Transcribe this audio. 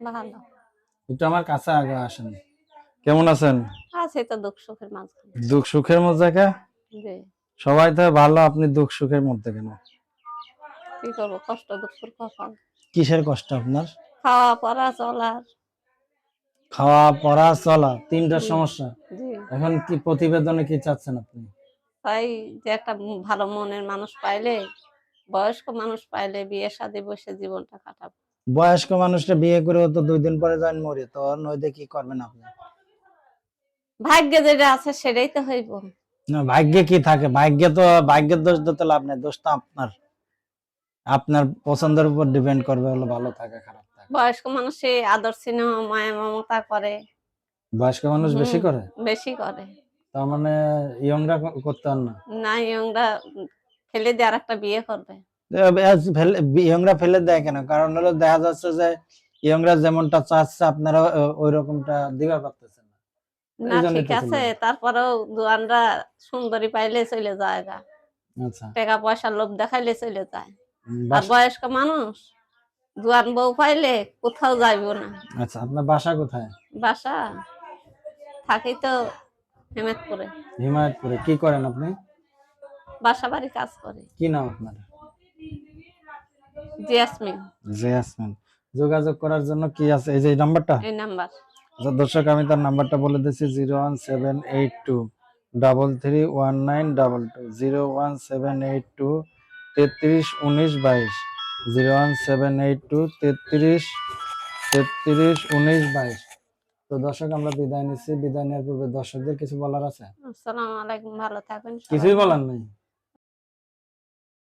ভালো। একটু আমার কাছে আগে আসেন। কেমন আছেন? আছে তো দুঃখ সুখের মাঝখানে। দুঃখ সুখের মধ্যে কে? জি। সবাই তো ভালো আপনি দুঃখ সুখের মধ্যে কেন? কি করব কষ্ট দুঃখের কপাল। কিসের কষ্ট আপনার? খাওয়া পড়া চলার খাওয়া পড়া চলা তিনটার জি। সমস্যা। এখন কি প্রতিবেদনে কি চাচ্ছেন আপনি? তাই যে একটা ভালো মনের মানুষ পাইলে বয়স্ক মানুষ পাইলে বিয়ে শাদী বসে জীবনটা কাটাবো। বয়স্ক মানুষটা বিয়ে করে তো দুই দিন পরে যান মরে তো নইতে কি করবেন আপনি? ভাগ্যে যেটা আছে সেটাই তো হইব। না ভাগ্যে কি থাকে? ভাগ্যে তো ভাগ্যের দোষ দিতে লাভ নেই দোষ তো আপনার। আপনার পছন্দের উপর ডিপেন্ড করবে হলো ভালো থাকে খারাপ থাকে। বয়স্ক মানুষ আদর স্নেহ মায়া মমতা করে। বয়স্ক মানুষ বেশি করে? বেশি করে। তার মানে ইয়ংরা করতে না? না ইয়ংরা ফেলে দিয়ে আর একটা বিয়ে করবে। ইয়ংরা ফেলে দেয় কেন? কারণ হলো দেখা যাচ্ছে যে ইয়ংরা যেমনটা চাচ্ছে আপনারা ওই রকমটা দিবার পারতেছেন না। ঠিক আছে তারপরেও দুয়ানরা সুন্দরী পাইলে চলে যায় গা। আচ্ছা। টাকা পয়সার লোভ দেখাইলে চলে যায়। আর বয়স্ক মানুষ জোয়ান বউ পাইলে কোথাও যাইব না। আচ্ছা আপনার বাসা কোথায়? বাসা থাকি তো হেমেদপুরে হিমায়তপুরে। কি করেন আপনি? বাসা বাড়ি কাজ করে। কি নাম আপনার? জিয়াসমিন। জেয়াসমিন। যোগাযোগ করার জন্য কি আছে? এই যে এই নাম্বারটা? এই নাম্বার। আচ্ছা দর্শক আমি তার নাম্বারটা বলে দিচ্ছি zero one seven eight two double three one nine double two. Zero one seven eight two তেত্রিশ উনিশ বাইশ। Zero one seven eight two তেত্রিশ তেত্রিশ উনিশ বাইশ। তো দর্শক আমরা বিদায় নিচ্ছি। বিদায় নেওয়ার পূর্বে দর্শকদের কিছু বলার আছে? আসসালামু আলাইকুম ভালো থাকবেন কিছুই বলার নেই।